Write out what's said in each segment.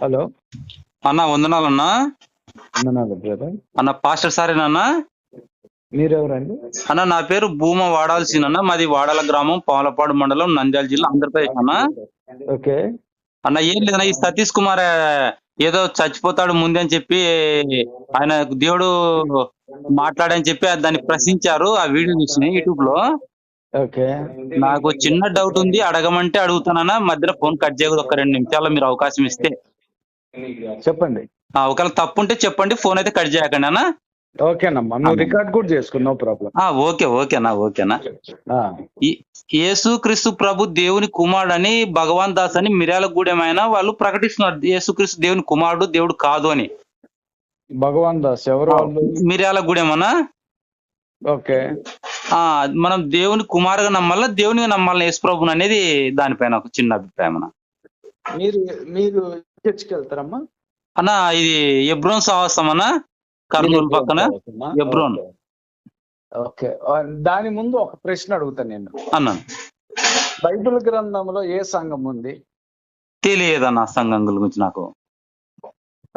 Hello. అన్న వందనాలన్నా. వందనాలు brother. అన్న పాస్టర్ సారేనన్నా మీరెవరండి? అన్న నా పేరు భూమ వాడాల్సిన మాది వాడాల గ్రామం పాలపాడు మండలం నంద్యాల జిల్లా ఆంధ్రప్రదేశ్ అన్న. ఓకే. అన్న ఏం లేదన్న ఈ సతీష్ కుమార్ ఏదో చచ్చిపోతాడు ముందే అని చెప్పి ఆయన దేవుడు మాట్లాడని చెప్పి దాన్ని ప్రశ్నించారు. ఆ వీడియో చూసిన యూట్యూబ్లో ఓకే. నాకు చిన్న డౌట్ ఉంది అడగమంటే అడుగుతానన్నా. మధ్యలో ఫోన్ కట్ చేయకూడదు ఒక రెండు నిమిషాల్లో మీరు అవకాశం ఇస్తే. చెప్పండి. ఆ, ఒకవేళ తప్పు ఉంటే చెప్పండి ఫోన్ అయితే కట్ చేయకండి అన్న. ఓకేనమ్మా నువ్వు రికార్డ్ కూడా చేసుకో నో ప్రాబ్లం. ఆ, ఓకే ఓకేనా ఓకేనా ఈ- యేసు క్రీస్తు ప్రభు దేవుని కుమారుడు అని భగవాన్ దాస్ అని మిర్యాల గూడెమైన వాళ్ళు ప్రకటిస్తున్నారు. యేసు క్రీస్తు దేవుని కుమారుడు దేవుడు కాదు అని. భగవాన్ దాస్ ఎవరు వాళ్ళు? మిర్యాల గూడెమనా ఓకే. ఆ మనం దేవుని కుమారుగా నమ్మాలా దేవుని నమ్మాలని యేసు ప్రభుని అనేది దానిపైన ఒక చిన్న అభిప్రాయం అన్న మీరు మీరు చర్చికి వెళ్తారమ్మా అన్న ఇది ఎబ్రోన్ సహవాసం అన్న కర్నూలు పక్కన? ఎబ్రోన్. ఓకే. దాని ముందు ఒక ప్రశ్న అడుగుతా నేను. అన్నాను బైబిల్ గ్రంథంలో ఏ సంఘం ఉంది? తెలియదన్న సంఘం గురించి నాకు.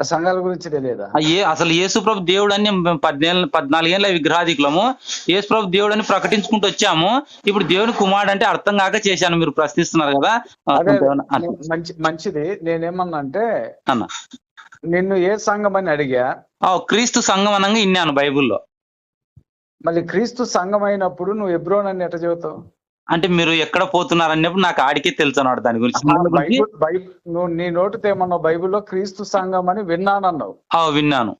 సంఘాల గురించి తెలియదా? ఏ అసలు యేసు ప్రభు దేవుడు అని పద్నాలుగు పద్నాలుగేళ్ళ విగ్రహాధికులము యేసు ప్రభు దేవుడు అని ప్రకటించుకుంటూ వచ్చాము. ఇప్పుడు దేవుని కుమారుడు అంటే అర్థం కాక చేశాను మీరు ప్రశ్నిస్తున్నారు కదా. మంచి మంచిది. నేనేమన్నా అంటే అన్న. నిన్ను ఏ సంఘం అని అడిగా? ఆ, క్రీస్తు సంఘం అనంగా ఇన్నాను బైబిల్లో. మళ్ళీ క్రీస్తు సంఘం అయినప్పుడు నువ్వు ఎబ్రోన్ అని ఎట్ట చెబుతావు? అంటే మీరు ఎక్కడ పోతున్నారు అన్నప్పుడు నాకు ఆడికే తెలుసు అన్నాడు దాని గురించి. నీ నోటితో ఏమన్నావు? బైబిల్లో క్రీస్తు సంఘం అని విన్నానన్నావు. ఆ, విన్నాను.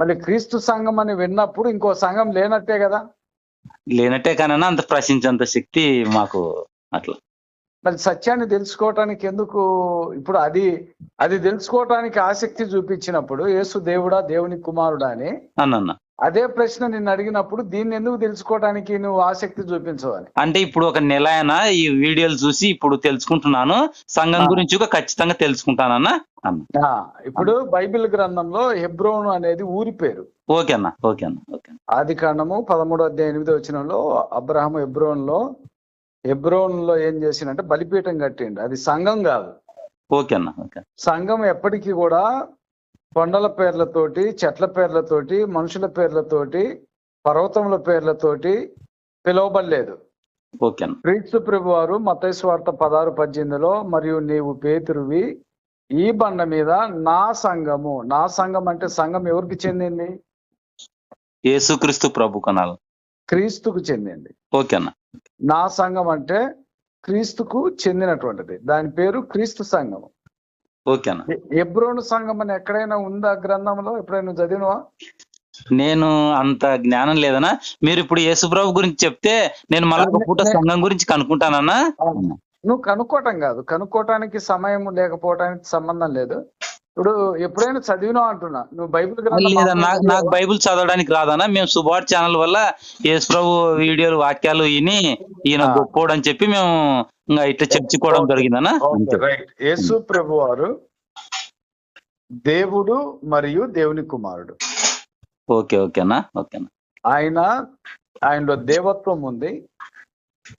మళ్ళీ క్రీస్తు సంఘం అని విన్నప్పుడు ఇంకో సంఘం లేనట్టే కదా? లేనట్టే కానీ అంత ప్రశ్నించేంత శక్తి మాకు అట్లా. మరి సత్యాన్ని తెలుసుకోవటానికి ఎందుకు? ఇప్పుడు అది అది తెలుసుకోవటానికి ఆసక్తి చూపించినప్పుడు యేసు దేవుడా దేవుని కుమారుడా అని అన్న అదే ప్రశ్న నిన్ను అడిగినప్పుడు దీన్ని ఎందుకు తెలుసుకోవటానికి నువ్వు ఆసక్తి చూపించవాలి అంటే ఇప్పుడు ఒక నెల అయినా ఈ వీడియోలు చూసి ఇప్పుడు తెలుసుకుంటున్నాను సంఘం. గురించి కూడా ఖచ్చితంగా తెలుసుకుంటానన్నా అన్న. ఆ, ఇప్పుడు బైబిల్ గ్రంథంలో హెబ్రోను అనేది ఊరి పేరు. ఓకే అన్న ఓకే ఆది కాండము పదమూడో అధ్యాయం ఎనిమిదో వచనంలో అబ్రహాం హెబ్రోన్లో హెబ్రోన్లో ఏం చేసిండంటే బలిపీఠం కట్టిండు. అది సంఘం కాదు. ఓకే అన్న ఓకే సంఘం ఎప్పటికీ కూడా కొండల పేర్లతోటి చెట్ల పేర్లతోటి మనుషుల పేర్లతోటి పర్వతముల పేర్లతోటి పిలువబడలేదు. క్రీస్తు ప్రభు వారు మతైస్వార్త పదహారు పద్దెనిమిదిలో మరియు నీవు పేతురువి ఈ బండ మీద నా సంఘము. నా సంఘం అంటే సంఘం ఎవరికి చెందింది? యేసుక్రీస్తు ప్రభు కనాలి. క్రీస్తుకు చెందింది. ఓకే అన్న. నా సంఘం అంటే క్రీస్తుకు చెందినటువంటిది. దాని పేరు క్రీస్తు సంఘం ఓకే అన్న ఎ- ఎబ్రోను సంఘం అని ఎక్కడైనా ఉందా గ్రంథంలో? ఎప్పుడైనా నువ్వు చదివినవా? నేను అంత జ్ఞానం లేదనా మీరు ఇప్పుడు యేసు ప్రభు గురించి చెప్తే నేను మళ్ళీ పూట సంఘం గురించి కనుక్కుంటానన్నా? నువ్వు కనుక్కోవటం కాదు. కనుక్కోవటానికి సమయం లేకపోవటానికి సంబంధం లేదు. ఇప్పుడు ఎప్పుడైనా చదివినావు అంటున్నా? నువ్వు బైబిల్ నాకు నాకు బైబిల్ చదవడానికి రాదన్నా. మేము సుబాట్ ఛానల్ వల్ల యేసు ప్రభు వీడియోలు వాక్యాలు విని ఈయన. గొప్పోడు అని చెప్పి మేము ఇంకా ఇట్లా చర్చుకోవడం జరిగిందన్నా ఓకే, రైట్ యేసు ప్రభు వారు దేవుడు మరియు దేవుని కుమారుడు. ఓకే ఓకేనా? ఓకేనా? ఆయన ఆయనలో దేవత్వం ఉంది.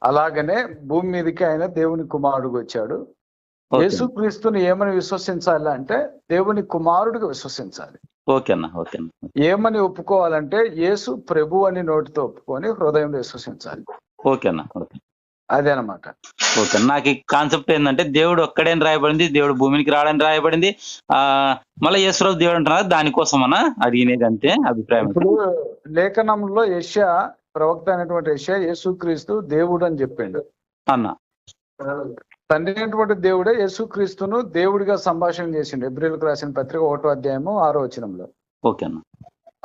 అలాగనే భూమి మీదకి ఆయన దేవుని కుమారుడుగా వచ్చాడు. యేసుక్రీస్తుని ఏమని విశ్వసించాలి అంటే దేవుని కుమారుడిగా విశ్వసించాలి. ఓకేనా? ఓకేనా? ఏమని ఒప్పుకోవాలంటే యేసు ప్రభు అని నోటితో ఒప్పుకొని హృదయంలో విశ్వసించాలి. ఓకేనా? ఓకే. అదేనమాట. ఓకే నాకు ఈ కాన్సెప్ట్ ఏంటంటే దేవుడు ఒక్కడేని రాయబడింది దేవుడు భూమికి రావడానికి రాయబడింది ఆ మళ్ళీ యేసురావు దేవుడు అంటున్నారు దానికోసం అన్న అడిగినది అంతే. అభిప్రాయం ఇప్పుడు లేఖనంలో యెషయా ప్రవక్త అయినటువంటి యెషయా యేసుక్రీస్తు దేవుడు అని చెప్పిండు. అన్న. తండ్రి అయినటువంటి దేవుడే యేసుక్రీస్తును దేవుడిగా సంభాషణ చేసిండు. ఎబ్రిల్కి రాసిన పత్రిక ఒకటో అధ్యాయము ఆరో వచనంలో. ఓకే అన్న.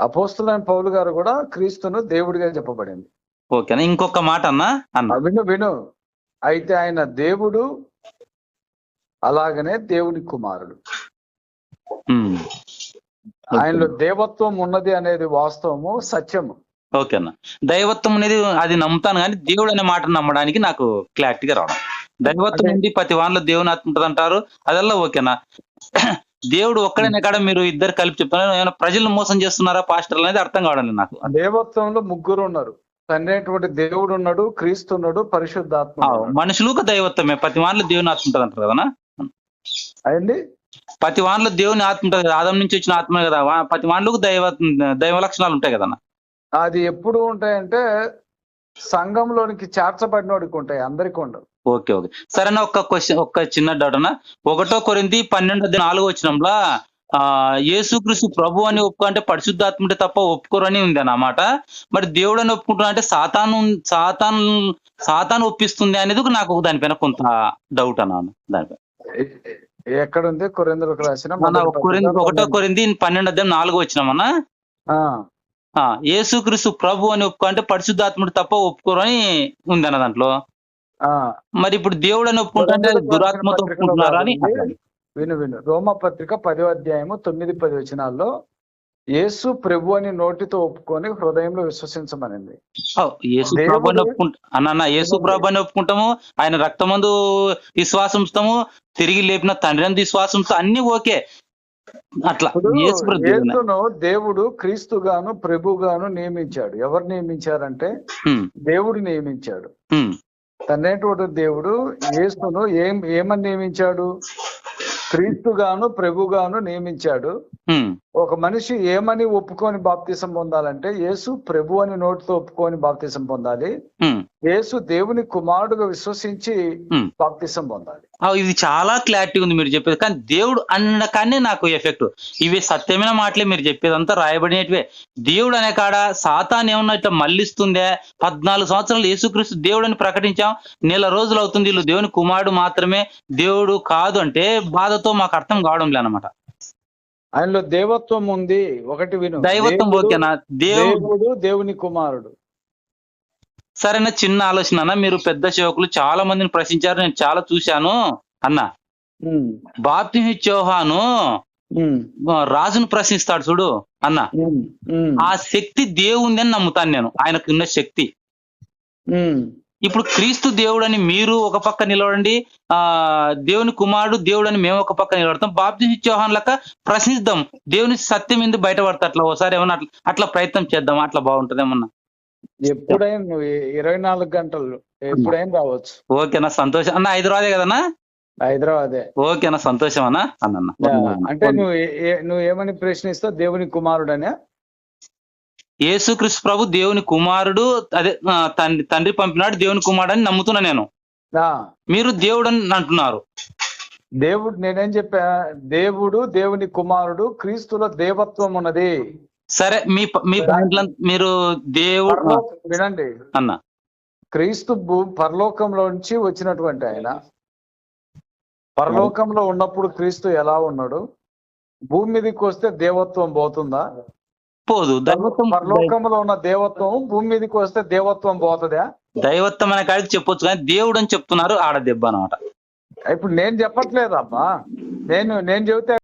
అపోస్తులైన పౌలు గారు కూడా క్రీస్తును దేవుడిగా చెప్పబడింది. ఓకేనా? ఇంకొక మాట అన్న అన్న. విను విను. అయితే ఆయన దేవుడు అలాగనే దేవుని కుమారుడు. ఆయనలో దేవత్వం ఉన్నది అనేది వాస్తవము సత్యము. ఓకే అన్న దైవత్వం అనేది అది నమ్ముతాను కానీ దేవుడు అనే మాట నమ్మడానికి నాకు క్లారిటీగా రావడం. దైవత్వం. ఉంది ప్రతి వానిలో దేవుని ఉంటుంది అంటారు అదల్లా ఓకేనా? దేవుడు ఒక్కడనే కాడ మీరు ఇద్దరు కలిపి చెప్తున్నారు ఏమైనా ప్రజలను మోసం చేస్తున్నారా పాస్టర్లు అనేది అర్థం కావడం నాకు. దేవత్వంలో ముగ్గురు ఉన్నారు. తండ్రి అయినటువంటి దేవుడు ఉన్నాడు క్రీస్తు ఉన్నాడు. పరిశుద్ధాత్మ ఆ, ఉన్నాడు. మనుషులు ఒక దైవత్వమే. ప్రతి వానిలో దేవుని ఆత్మ ఉంటుంది అంటారు కదా అయింది ప్రతి వానిలో దేవుని ఆత్మ ఉంటుంది కదా. ఆదం నుంచి వచ్చిన ఆత్మ కదా. ప్రతి వానిలోకి దైవ దైవ లక్షణాలు ఉంటాయి కదన్న అది ఎప్పుడు ఉంటాయంటే సంఘంలోనికి చేర్చబడినోడికి ఉంటాయి. అందరికి ఉండవు. Okay okay. సరేనా ఒక్క క్వశ్చన్ ఒక్క చిన్న డౌట్ అన్న. ఒకటో కొరింది పన్నెండు నాలుగో వచ్చినంలో ఆ యేసుక్రీస్తు ప్రభు అని ఒప్పుకో అంటే పరిశుద్ధాత్మ ఉంటే తప్ప ఒప్పుకోరని ఉంది అన్నమాట. మరి దేవుడు అని ఒప్పుకుంటున్నా అంటే సాతాను సాతాను సాతాను ఒప్పిస్తుంది అనేది నాకు దానిపైన కొంత డౌట్ అన్నాను. దానిపైన ఎ- ఎ- ఎక్కడుంది? కొరిందులకు రాసిన కొరింది ఒకటో కొరింది పన్నెండు అధ్యాయం నాలుగో వచ్చినామన్నా యేసుక్రీస్తు ప్రభు అని ఒప్పుకో అంటే పరిశుద్ధాత్ముడు తప్ప ఒప్పుకోరని ఉంది అన్న దాంట్లో. మరి ఇప్పుడు దేవుడు అని ఒప్పుకుంటే దురాత్మతో ఒప్పుకుంటున్నారా అని. విను విను. రోమ పత్రిక పదో అధ్యాయము తొమ్మిది పది వచనాల్లో యేసు ప్రభు అని నోటితో ఒప్పుకొని హృదయంలో విశ్వసించమనింది. యేసు ప్రభు అని ఒప్పుకుంటా యేసు ప్రభు అని ఒప్పుకుంటాము ఆయన రక్తమందు విశ్వాసం ఉంచుతాము తిరిగి లేపిన తండ్రి అందు విశ్వాసం ఉంచుతాం అన్ని ఓకే. అట్లా. యేసును దేవుడు క్రీస్తుగాను ప్రభుగాను నియమించాడు. ఎవరు నియమించారంటే దేవుడు నియమించాడు. తనేటువంటి దేవుడు యేసును ఏం ఏమని నియమించాడు? క్రీస్తుగాను ప్రభుగాను నియమించాడు. Hmm. ఒక మనిషి ఏమని ఒప్పుకొని బాప్తిసం పొందాలంటే యేసు ప్రభు అని నోటితో ఒప్పుకొని బాప్తిసం పొందాలి. హ్మ్, యేసు దేవుని కుమారుడుగా విశ్వసించి హ్మ్. బాప్తిసం పొందాలి. ఇది చాలా క్లారిటీ ఉంది మీరు చెప్పేది. కానీ దేవుడు అన్న కానీ నాకు ఎఫెక్ట్ ఇవి సత్యమైన మాటలే మీరు చెప్పేదంతా రాయబడినటివే. దేవుడు అనే కాడ సాతాన్ ఏమన్నా ఇట్లా మళ్ళిస్తుందే? పద్నాలుగు సంవత్సరాలు యేసుక్రీస్తు దేవుడు అని ప్రకటించాం. నెల రోజులు అవుతుంది. వీళ్ళు దేవుని కుమారుడు మాత్రమే దేవుడు కాదు అంటే బాధతో మాకు అర్థం కావడం లేనమాట ఆయనలో దేవత్వం ఉంది. ఒకటి విను. దైవత్వం ఓకేనా? దేవుడు దేవుని కుమారుడు. సరైన చిన్న ఆలోచన అన్న. మీరు పెద్ద సేవకులు చాలా మందిని ప్రశ్నించారు. నేను చాలా చూశాను అన్న. ఉమ్, బాప్తిమి చౌహాను రాజును ప్రశ్నిస్తాడు చూడు అన్న. ఆ శక్తి దేవుంది అని నమ్ముతాను నేను. ఆయనకు ఉన్న శక్తి. ఇప్పుడు క్రీస్తు దేవుడని మీరు ఒక పక్క నిలబడండి ఆ దేవుని కుమారుడు దేవుడని మేము ఒక పక్క నిలబడతాం. బాప్తి చౌహాన్ లెక్క ప్రశ్నిద్దాం దేవుని సత్యం ఎందుకు బయటపడతా అట్లా ఒకసారి ఏమన్నా అట్లా ప్రయత్నం చేద్దాం అట్లా బాగుంటది ఏమన్నా? ఎప్పుడైనా నువ్వు ఇరవై నాలుగు గంటలు ఎప్పుడైనా రావచ్చు. ఓకేనా సంతోషం. అన్న హైదరాబాదే కదన్నా? హైదరాబాదే. ఓకేనా సంతోషం అన్న. అన్న అంటే నువ్వు నువ్వు ఏమని ప్రశ్నిస్తావు? దేవుని కుమారుడనే? యేసుక్రీస్తు ప్రభు దేవుని కుమారుడు అదే తండ్రి తండ్రి పంపినాడు దేవుని కుమారుడు అని నమ్ముతున్నా నేను. మీరు దేవుడు అని అంటున్నారు. దేవుడు నేనేం చెప్పా దేవుడు దేవుని కుమారుడు క్రీస్తులో దేవత్వం ఉన్నది. సరే మీ మీ మీరు దేవుడు వినండి. అన్న. క్రీస్తు పరలోకంలో నుంచి వచ్చినటువంటి ఆయన. పరలోకంలో ఉన్నప్పుడు క్రీస్తు ఎలా ఉన్నాడు? భూమి మీదకి వస్తే దేవత్వం పోతుందా? పోదు. దైవత్వం పరలోకంలో ఉన్న దేవత్వం భూమి మీదకి వస్తే దేవత్వం పోతుందా? దైవత్వం అనే కాడికి చెప్పొచ్చు కానీ దేవుడు అని చెప్తున్నారు ఆడ దెబ్బ అనమాట ఇప్పుడు నేను చెప్పట్లేదమ్మా నేను నేను చెబితే